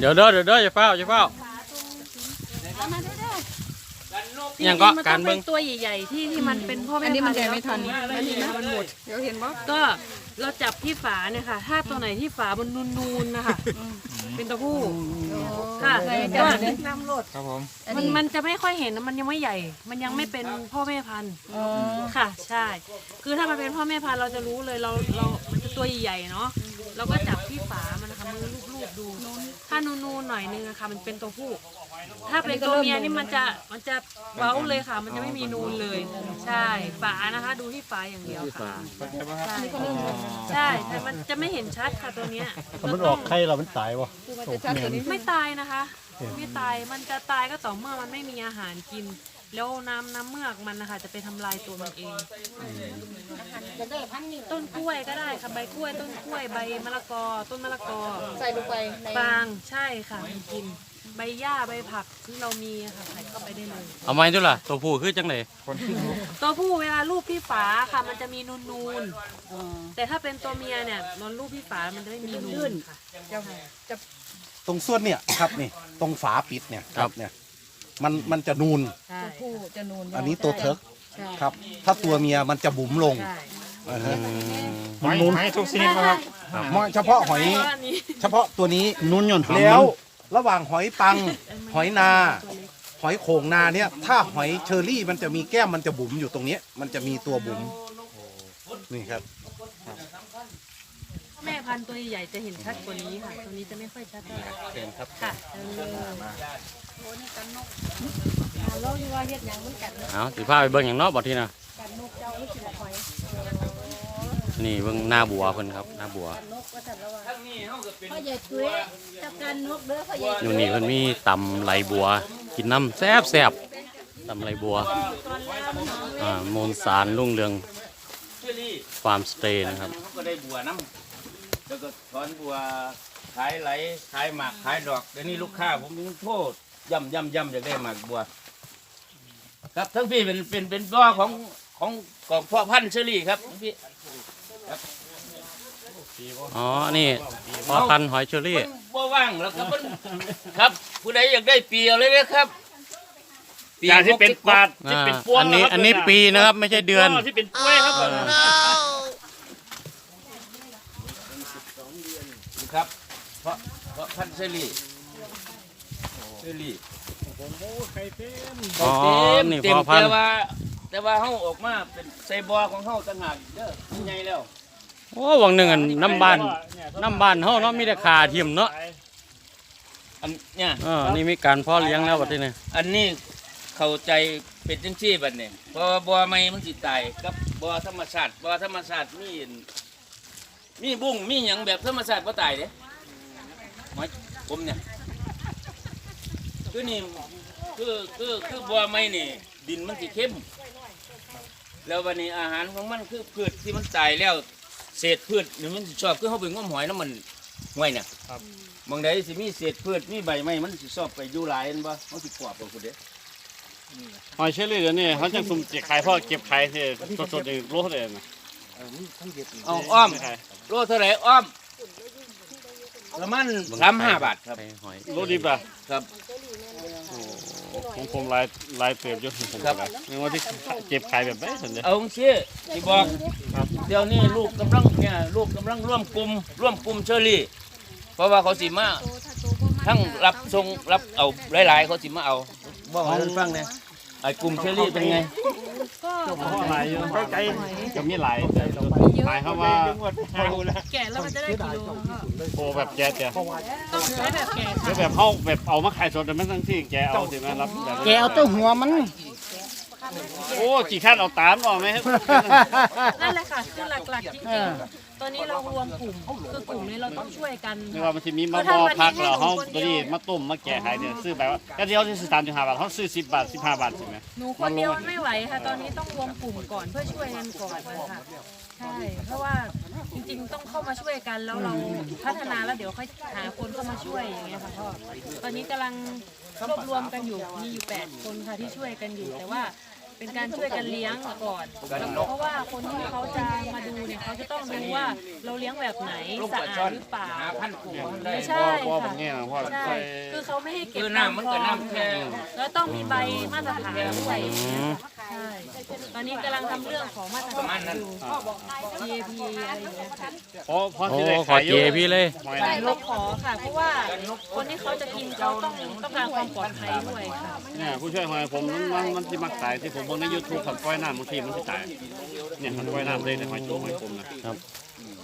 เดี๋ยวเด้อเดี๋ยวเด้ออย่าเฝ้าอย่าเฝ้าเอามาเด้อยังก็จริๆมันการต้องเบิ่เป็งนตัวใหญ่ๆที่ที่มันเป็นพ่อแม่อันนี้มันพัใหญ่ธุ์ไม่ทันแล้วอันนี้นะมันหมดเดี๋ยวเห็นบ่ก็เราจับที่ฝาเนี่ยค่ะ ถ้าตัวไหนที่ฝาบนนูนๆนะคะเป็นตัวผู้ค่ะใส่ก็จานนึกน้ำรดครับผมมันมันจะไม่ค่อยเห็นนะมันยังไม่ใหญ่ มันยังไม่เป็นพ่อแม่พันธุ์อ๋อค่ะ ใช่ คือถ้ามันเป็นพ่อแม่พันธุ์เราจะรู้เลยเราเรามันจะ ตัวใหญ่ๆเนาะเราก็จับที่ฝามันนะคะมือลูบๆดู ถ้านูนๆหน่อยนึงนะคะมันเป็นตัวผู้ ถ้าเป็นตัวเมียนี่มันจะมันจะเว้าเลยค่ะ มันจะไม่มีนูนเลย ใช่ฝานะคะ ดูที่ฝาอย่างเดียวค่ะ ใช่ใช่แต่มันจะไม่เห็นชัดค่ะตัวเนี้ยถ้ามันออกไข่เรามันตายวะคือมันจะชัดตัวนี้ไม่ตายนะคะ ไม่ตายมันจะตายก็ต่อเมื่อมันไม่มีอาหารกิน แล้วน้ำน้ำเมือกมันนะคะจะไปทำลายตัวมันเองต้นกล้วยก็ได้ค่ะใบกล้วยต้นกล้วยใบมะละกอ ต้นมะละกอใส่ลงไปในฟางใช่ค่ะมันกิน ใบหญ้าใบผักที่เรามีอะค่ะใส่เข้าไปได้เลยเอาไหมด้วยล่ะ ตัวผู้คือจังไดตัวผู้เวลาลูกที่ฝาค่ะ มันจะมีนูนๆแต่ถ้าเป็นตัวเมียเนี่ยนอนลูกที่ฝามันจะไม่มีนูนค่ะ ตรงส่วนเนี่ยครับนี่ตรงฝาปิดเนี่ยครับเนี่ย มันมันจะนูน ใช่ผู้จะนูนอันนี้ตัวเทิร์กใช่ครับ ถ้าตัวเมียมันจะบุ๋มลงใช่อ่าฮะหอยหอยทุกชนิดนะครับเหมาะเฉพาะหอยเพราะอันนี้เฉพาะตัวนี้ นุ่นหย่อนหอมแล้วระหว่างหอยปัง หอยนา หอยโขงนาเนี่ย ถ้าหอยเชอรี่มันจะมีแก้มมันจะบุ๋มอยู่ตรงเนี้ยมันจะมีตัวบุ๋มนี่ครับ แม่พันธุ์ตัวใหญ่จะเห็นชัดกว่านี้ค่ะ ตัวนี้จะไม่ค่อยชัดเท่าไหร่เห็นครับค่ะเออเราอยู่ว่าเฮ็ดหยังมันกัดเอาสิพาไปเบิ่งอย่างเนอกบ่ทีน่ะกัดนกเจ้าไม่กินหอยนี่เบิ่งหน้าบัวเพิ่นครับหน้าบัว นกว่าแต่ละว่าพ่อใหญ่ตุ้ยจับกันนกเด้อพ่อใหญ่อยู่นี่เพิ่นมีตำไหลบัว กินน้ำแซ่บแซ่บตำไหลบัวอ่ามูลสารรุ่งเรืองฟาร์มสเตย์นะครับเขาก็ได้บัวน้ำ แล้วก็ถอนบัวขายไหลขายหมากขายดอกเดี๋ยวนี้ลูกค้าผมยังโทษย่ำย่ำย่ำอยากได้หมากบัว ครับทั้งพี่เป็นเป็นเป็นบ่อของของกองพ่อพันธุ์เชอรี่ครับทั้งพี่อ๋อ นี่พอพันธุ์หอยเชอรี่ มันบ่ว่างแล้วก็มันครับ ผู้ใดอยากได้ปีเอาเลยนะครับอย่างที่เป็นปาดที่อ่าเป็นพวงอันนี้ะครับอันนี้ปีนะครับ ไม่ใช่เดือน ที่เป็นกล้วยครับ ครับ เพราะเพราะพันธุ์เชอรี่เชอรี่อ๋อนี่เต็พมอพัน แต่ธุ์ว่า แต่ว่าเฮาออกมาเป็นใส่บ่อของเฮาต่างหากเด้อใหญ่แล้วโอ้วังหนึ่งอันน้ำบ้านน้ำบ้านเฮาเนาะมีแต่ขาเทียมเนาะอันเนี่ยเออนี่มีการเพ่อเลี้ยงแล้วบัดนี้อันนี้เข้าใจเป็นจังซี่บัดนี้เพราะว่าบ่อใหม่มันสิตายกับบ่อธรรมชาติบ่อธรรมชาติมีอัน มีบุ้งมีหยังแบบธรรมชาติบ่ตายเด้หมายผมเนี่ยคือนี่คือคือคือบ่อใหม่นี่ ดินมันสิเข้ม แล้ววันนี้อาหารของมันคือพืชที่มันตายแล้วเศษพืชนี่มันสิชอบคือเฮาไปงมหอยน้ำมันห้วยเนี่ยบางใดสิมีเศษพืชมีใบไม้มันสิชอบไปอยู่หลายนั่นบ่มันสิกรอบบ่คุณเด้ หอยเชอรี่เดี๋ยวนี้เขาจะสุ่มเก็บขายพ่อเก็บขายที่สดๆเองโลเท่าไหร่นะ เอาอ้อมไม่ขายโลเท่าไหร่อ้อมประมาณสามห้าบาทครับไปหอยโลดีป่ะครับผมผมลายลายเติบอยู่ผมครับไม่ว่าที่เก็บขายแบบไหนสนใจเอาเชี่ยที่บอกเดี๋ยวนี้ลูกกำลังเนี่ยลูกกำลังร่วมกลุ่มร่วมกลุ่มเชอรี่ เพราะว่าเขาสิมาทั้งรับส่งรับเอาหลายๆเขาสิมาเอาบอกให้ท่านฟังเนี่ยไอ้กลุ่มเชอรี่เป็นไง หลายอยู่ใกลๆก็มีหลายแต่หมายเขามว่าแก่แล้วมันจะได้กิโลก็โคแบบแกจะต้องใช้แบบแก่หรือแบบเขาแบบเอามาขายสดแต่ไม่ทั้งที่แกเอาสิแม่รับแบบ แกเอาตัวหัวมัน โอ้กี่ขั้นเอาตามออกไหมครับนั่นแหละค่ะคือหลักๆจริงๆตอนนี้เรารวมกลุ่มคือกลุ่มนี้เราต้องช่วยกันไม่ว่ามันจะมีมะบอพักเราเขาตัวนี้มาต้มมาแกะขายเนี่ยซื้อแบบว่าก็ที่เขาซื้อสามจุดห้าบาทเขาซื้อสิบบาทสิบห้าบาทใช่ไหมหนูคนเดียวไม่ไหวค่ะ ตอนนี้ต้องรวมกลุ่มก่อนเพื่อช่วยกันก่อนนะคะใช่เพราะว่าจริงๆต้องเข้ามาช่วยกันแล้วเราพัฒนาแล้วเดี๋ยวค่อยหาคนเข้ามาช่วยอย่างเงี้ยค่ะพ่อตอนนี้กำลังรวบรวมกันอยู่มีอยู่แปดคนค่ะที่ช่วยกันอยู่แต่ว่า เป็นการช่วยกันเลี้ยงก่อนเพราะว่าคนที่เขาจะมาดูเนี่ยเขาจะต้องรู้ว่าเราเลี้ยงแบบไหนสะอาดหรือเปล่าไม่ใช่พ่ค่ะใช่คือเขาไม่ให้เก็บคือน้ำมันก็น้ำแค่แล้วต้องมีใบมาตรฐานด้วยใช่ตอนนี้กำลังทำเรื่องของมาตรฐานอยู่ GAP อะไรอย่างเงี้ยค่ะพอพอโอ้ที่ได้ขอขายอเจยู่พี่เลย ใช่นะเราขอค่ะเพราะว่าคนที่เขาจะกินเขาต้องต้องการความปลอดภัยด้วยค่ะ เนี่ยผู้ช่วยหอยผมมันมันมันที่มักตายที่ผมงในยูทูบขันปล่อยน้ำบางทีมันที่ตายเนี่ยขันปล่อยน้ำเลยในหอยจุ๊บหอยคมนะครับ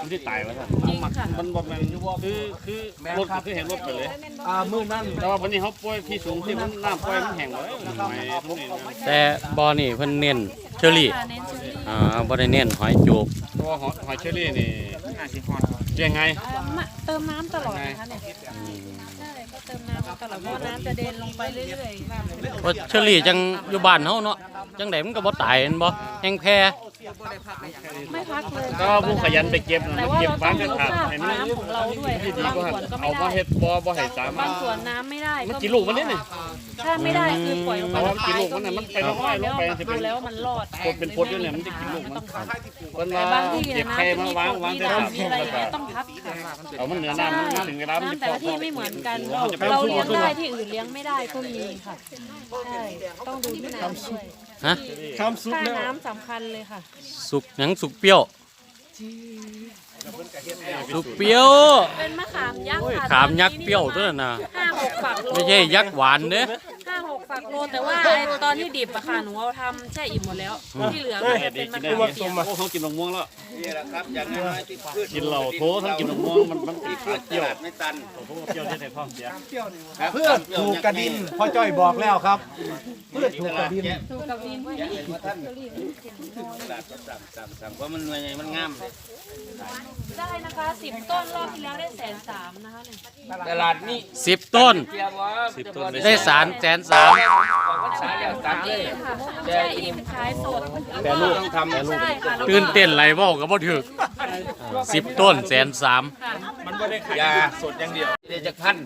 มันที่ตายวะท่านจริงค่ะมันบ่แม่นคือคือรถก็คือเห็นรถไปเลยอ่ามือนั่นแต่ว่าวันนี้เขาปล่อยที่สูงที่มันน้ำปล่อยมันแห้งไว้หอยพวกนี้นะแต่บอนี่เพิ่นเน้นเชอรี่ค่ะเน้นเชอรี่อ่าบ่ได้เน้นหอยจูบเพราะว่าหอยหอยเชอรี่นี่เรี ยงไงเอ่อมาเติมน้ำตลอดนะคะเนี่ยอืมใช่ก็เติมน้ำตลอดเพราะน้ำจะเดินลงไปเรื่อยเพราะเชอรี่จังอยู่บ้านเฮาเนาะจังไดมันก็บ่ตายแม่นบ่แฮงแพ้ๆ ไม่พักเลยก็ผู้ขยันไปเก็บนะแต่มันว่าเก็บเราต้บ้าอนงกันรู้ขาดค่าให้ของมันน้ำของเราด้วยให้ดีบางก็ส่วนก็ไม่เอาบ่ได้เฮ็ดบ่บ่ให้สามารบาถ งส่วนน้ำไม่ได้มันก็กินลูกมันนี่นี่ ถ้าไม่ได้คือปล่อยลงเพไปราะว่ามันกินลูกมันน่ะมันไปลงไปลงไปสิดูเป็นแล้วมันรอดคนเป็นพดอยู่เนี่ยมันจะกินลูกมันคนแต่ว่าบางที่เก็บนะไข่จะมามีวางพววางกได้มีครับดำมีอะไรอย่างเงี้ยต้องพับค่ะเอามันเหนือน้ำมันถึงเวลามันจะน้ำแต่ละที่ไม่เหมือนกันเราเราเลี้ยงได้ที่อื่นเลี้ยงไม่ได้ก็มีค่ะใช่ต้องดูที่น้ำด้วย ฮะค่าน้ำสำคัญเลยค่ะ สุกหยังสุกเปรี้ยว สุกเปรี้ยวเป็นมะขามยักษ์โอ้ยค่ะขามยักษ์เปรี้ยวตัวนั้นน่ะห้าหกฝักโลไม่ใช่ยักษ์หวานเด้อห้าหก ฝักโลแต่ว่าไอ้ตอนที่ดิบอะค่ะหนูเอาทำแช่อิ่มหมดแล้วที่เหลือก็จะเป็นมะกินขามได้เปียกโอ้เขากินมะม่วงแล้วนี่แหละครับอย่างน้อยที่พืชกินเหล้าโถทั้งกินมะม่วงมันมันติดพืชตเกี่ยวลาดไม่ตันโอ้โหเกี่ยวที่ไหนท้องเสียครับเพื่อถูกกระดินพ่อจ้อยบอกแล้วครับเพื่อถูกกระดินถูกกับดินแกะให้ท่านตลาดก็สั่งสั่งสั่งเพราะมันหน่วยใหญ่มันงามเลยได้นะคะสิบต้นรอบที่แล้วได้แสนสามนะคะเนี่ยตลาดนี้สิบต้นเทียบว่าสิบต้นได้สารแสนสามสารแล้วตัดเลยค่ะแช่อิ่มขายสด แต่ลูกต้องทำ ใช่ค่ะแล้วก็ ตื่นเต้นไหลเว้าก็บ่ถึก สิบต้นแสนสามยาสดอย่างเดียวเดี๋ยวจะพัน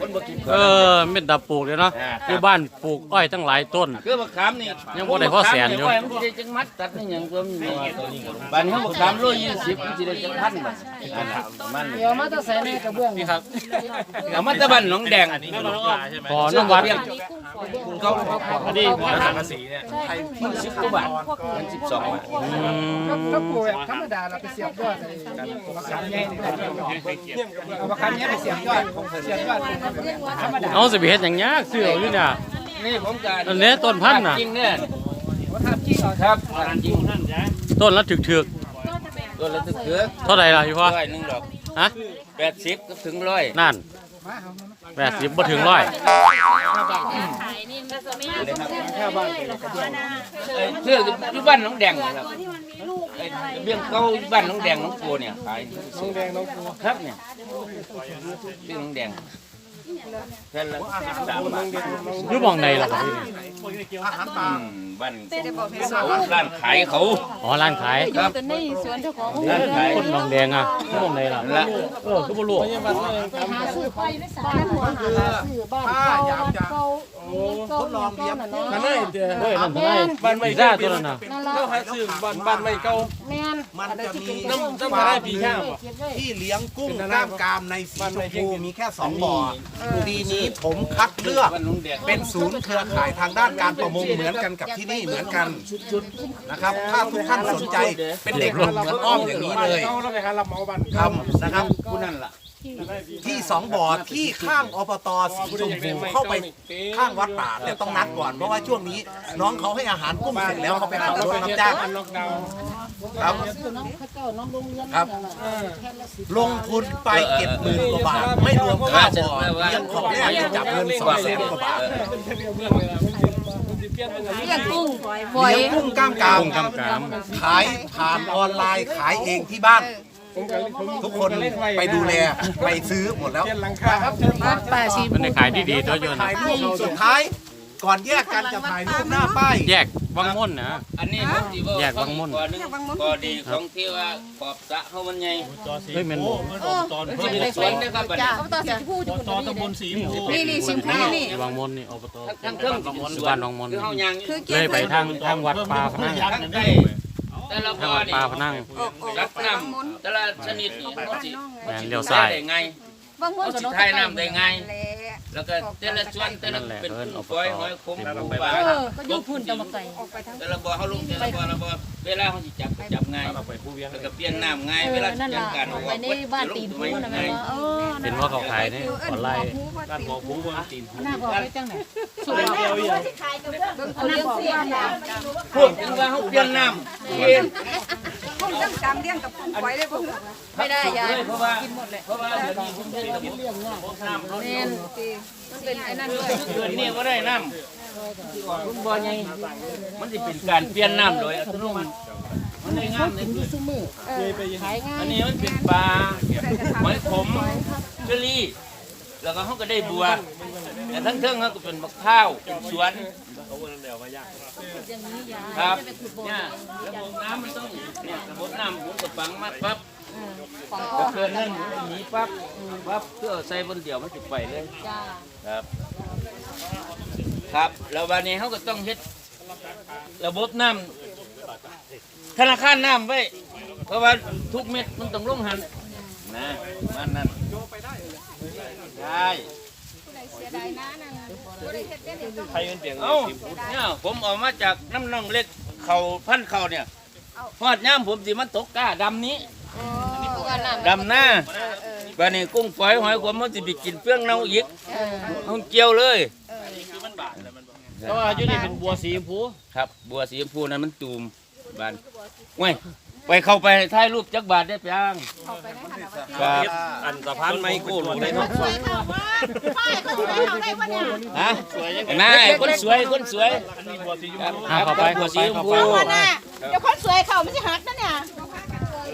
คนบ่กินเออเม็ดดับปลูกเลยเนาะอยู่บ้านปลูกอ้อยตั้งหลายต้น คือมะขามนี่ยังบ่ได้พอแสนอยู่มะขามมันสิได้จังมัดตัดนี่หยังก็มีบ้านเฮามะขามโลยี่สิบมันสิได้จังพันบาทประมาณนี้เดี๋ยวมาต้องใส่ในกระเบื้องนี่ครับเอามาแตะบ้านหนองแดงพอน้ำวัดเขาเขาขออันนี้หอยสังกะสีมันสิบกว่าบาทมันสิบสองบาทอืมก็ปลูกแบบธรรมดาเราไปเสียบยอดเลยมะขามใหญ่นี่เอามะขามใหญ่ไปเสียบยอดเสียบยอดธรรมดาเอาสิไปเฮ็ดหยังยากซื้อเอาอยู่เนี่ยนี่ผมการอันนี้ต้นพันธุ์น่ะจริงเนี่ยว่าทำจริงเหรอครับจริงต้นละถึกตัวละตึกเถือๆเท่าไหร่ล่ะพี่พ่อร้อยหนึ่งดอกฮะแปดสิบก็ถึงร้อยนั่นแปดสิบบ่ถึงร้อยขายนี่มันจะไม่ได้แค่บ้านเอ้ยเพื่ออยู่บ้านหน้องแดงนะครับไอ้ เบี้ยงเก่าอยู่บ้านหน้องแดงหน้องปูเนี่ยขายน้องแดงน้องปูครับเนี่ยเบี้ยงหน้องแดง แค่ละสามบาทอยู่หมองใดล่ะครับพี่นี่อาหารป่าอืมบ้านเขาร้านขายเขา อ๋อร้านขายครับเป็นในสวนเจ้าของร้านขาย คนหนองแดงอะอยู่หมองใดล่ะละเออคือบ่รู้ไปหาซื้อไปไม่สายหัวหาซื้อบ้านเก่าบ้านเก่าทดลองเลี้ยงนั่นเลยเฮ้ยนั่นทำไมบ้านไม่ได้ตัวนั้นน่ะนั่นละหาซื้อบ้านบ้านไม่เก่า แม่นมันจะมีน้ำน้ำอะไรปีข้าที่เลี้ยงกุ้งกล้ามกรามในสีชมพูมีแค่สองบ่อปีนี้ผมคัดเลือกบ้านหน้องแดงเป็นศูนย์เครือข่ายทางด้านการประมงเหมือนกันกับที่นี่เหมือนกันนะครับ ถ้าทุกท่านสนใจเป็นเด็กหนุ่มเหมือนอ้อมอย่างนี้เลยเราไปหารับเหมาบ้านทำนะครับผู้นั่นล่ะที่สองบ่อที่ข้างอบตสีชมพูเข้าไปข้างวัดป่าแต่ต้องนัดก่อนเพราะว่าช่วงนี้ น้องเขาให้อาหารกุ้งเสร็จแล้วเขาไปขับรถรับจ้าง ล็อกดาวน์ครับครับลงทุนไปเจ็ดหมื่นกว่าบาท ไม่รวมค่าบ่อเลี้ยงของแรกที่จับเงินสองแสนกว่าบาทเลี้ยงกุ้งเลี้ยงกุ้งกล้ามกรามกุ้งกำกาม ขายผ่านออนไลน์ขายเองที่บ้าน ทุกคนไปดูแลไปซื้อหมดแล้วหลังคาครับป่าชีมันได้ขายดีๆตัวอยน ถ่ายรูปสุดท้าย ก่อนแยกกันจะถ่ายรูปหน้าป้ายแยกวังม่นนะ อันนี้ผมสิว่าแยกวังม่นข้อหนึงข้อดีของที่ว่าขอบสระเฮามันใหญ่เฮ้ยแม่นบ่มันสิเป็นสวนนะครับบัดนี้อบตสีชมพูอยู่ตอนตำบลสีชมพูนี่นี่สีชมพูนี่ วังม่นนี่อบตทั้งเครื่องสิเป็นสวบ้านนวังม่นคือเฮายางคือเกีเลยยไปทางทางวัดป่าพนังทั้งใกล้แต่ละทางบ่อวัดนี่ป่าพนังออกออกรับน้ำแต่ละชนิดนี่มันสิแม่นเลี้ยวซ้าย ได้ไง บางคนก็เอาสิถ่ายน้ำได้ไงแหละ แล้วก็แต่ละส่วนแต่ละนั่นแหละเป็นเอิ้นอบตฝอยหอยคมปูปลาเออก็อยู่พุ่นตะมาไก่ออกไปทาง แต่ละบ่อเฮาลงแต่ละบ่อละบ่อเวลาเฮาสิจับก็จับง่ายแล้วก็เปลี่ยนน้ำง่ายเอเวอลานั่นจัล่ะดการเอาเอาไว้ในบ้านตีนพูนะแม่ว่าเออเห็นว่าเขาขายนี่ออนไลน์การบอกผู้ว่าตีนผู้หน้าบอกไปจังไหนสวยเบิ่งเขาเลี้ยงเสียแล้วพวกถึงว่าเฮาเปลี่ยนน้ำเปลี่ยน พุ่งจังจำเลี้ยงกับพุ่งไว้เลยบ่ไม่ได้ยายเพราะว่าเพราะว่าเดี๋ยวนี้ผมเป็นระบบน้ำเขาแม่นมันเป็นไอ้นั่นด้วยเดือนนี้ก็ได้น้ำคุณบ่อใหญ่มันสิเป็นการเปลี่ยนน้ำโดยอัตโนมัติมันได้งามในพื้นเออขายง่ายอันนี้มันเป็นปลาหอยขมเชอรี่แล้วก็เขาก็ได้บัวแต่ทั้งเทิงเขาก็เป็นมะพร้าวเป็นสวน อย่างนี้ยายครับจะไปขุดบ่อเนี่ยระบบน้ำมันต้องเนี่ยระบบน้ำผมก็ฝังมาปั๊บของก็เกินนั่นผมก็หนีปั๊บปั๊บเพื่อใส่บนเดี่ยวมันจะไปเลยครับ ครับแล้ววันนี้เขาก็ต้องเฮ็ดระบบน้ำธนาคารน้ำไว้เพราะว่าทุกเม็ดมันต้องลงหันนะมันนั่นได้เสียดายนะนั่น บ่ได้เฮ็ดได้เดี๋ยวต้องใครเป็นเปลี่ยนเอ้าเนี่ยผมเออกมาจากน้ำนองเล็กเขาพันเขาเนี่ยพอดย่ามผมสิมันตกกล้าดำนี้เออว่านั่นดำหน้าบันนี้กุ้งฝอยหอยขมมันสิไปกินเปลืองเน่าอีกเออเอาเกี่ยวเลยเพราะว่าอยู่นี่เป็นบัวสีชมพูครับ บัวสีชมพูนั้นมันตูมบานไว้ย ไปเข้าไปถ่ายรูปจักบาทได้เพียงเอาไปในขณะว่าครับอันสะพานไมโก้หลุดเลยเนาะสวยเข้าว่าป้ายเขาได้เอาได้บ่เนี่ยฮะนายคนสวยคนสวยอันนี้บัวสีชมครับพูอ่าเข้าไปบัวสีชมพูพ่อน่ะเดี๋ยวคนสวยเขาไม่ใช่หักนะเนี่ย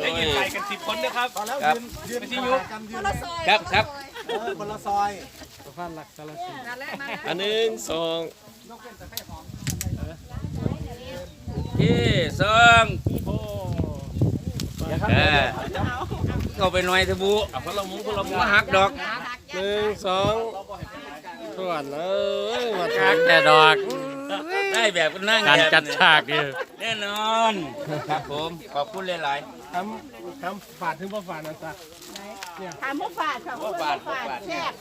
ได้ยินใครกันสิบคนนะครับครับยืนยืนกันยืนครับครับเออคนละซอยนั่นแหละมาอันหนึ่งสองที่สอง เออเข้าไปหน่อยเถอะบุอะพลมุ้งพลมุ้งมาหักดอกหนึ่งสองทวนเอ้ยมาคักแต่ดอก ได้แบบนั่งการแบบจัดฉากนี่แน่นอน ครับผม ขอบคุณหลายทำทำฝาดถึงบ่ฝาดนั่นซะถามผู้ฝาดค่ะๆผู้ว่าบาทฝาว่าดบาทแซ่บ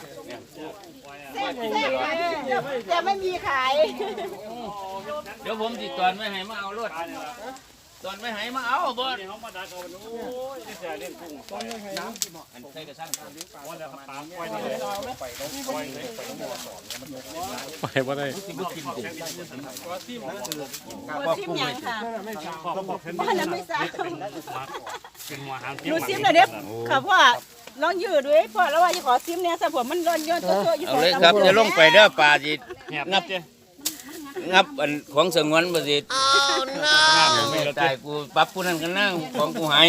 แซ่บแซ่บแต่ไม่มีขาย เดี๋ยวผมติดตอนไม่ให้มาเอารถ ตอนไม่ให้มาเอาบ่เขามาดักเอาโอ้ยที่เสียเล่นกุ้งอันใช่กระช่างวันแล้วปามไว้นี่เลยไปไปเลยไปบ่ได้ที่บุกินกุ้งชิมยังค่ะเขาบอกเพิ่นบ้านนั้นไม่ทราบเป็นหัวหางหนูซิมหน่อยเด้ค่ะพ่อลองยืดด้วยพ่อแล้วว่าจะขอซิมเนี่ยสะผมมันร้อนย้อนตัวตัวอยู่เอาเลยครับจะลงไปเด้อป่าสิงับเจ้ งับอันของสงวนบ่สิไม่ตายกูปรับผู้นั้นกันนั่งของกูหาย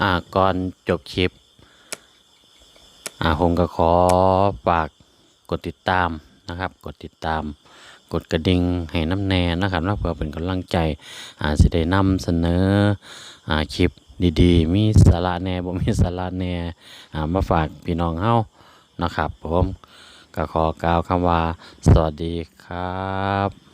อ่าก่อนจบคลิป อ่าผมก็ขอฝากกดติดตามนะครับ กดติดตาม กดกระดิ่งให้น้ำแน่นะครับนะเพื่อเป็นกำลังใจอ่าสิได้นำเสนออ่าคลิปดีๆ มีสาระแหน่บ่มีสาระแหน่อ่ามาฝากพี่น้องเฮานะครับผมก็ขอกล่าวคำว่า สวัสดีครับ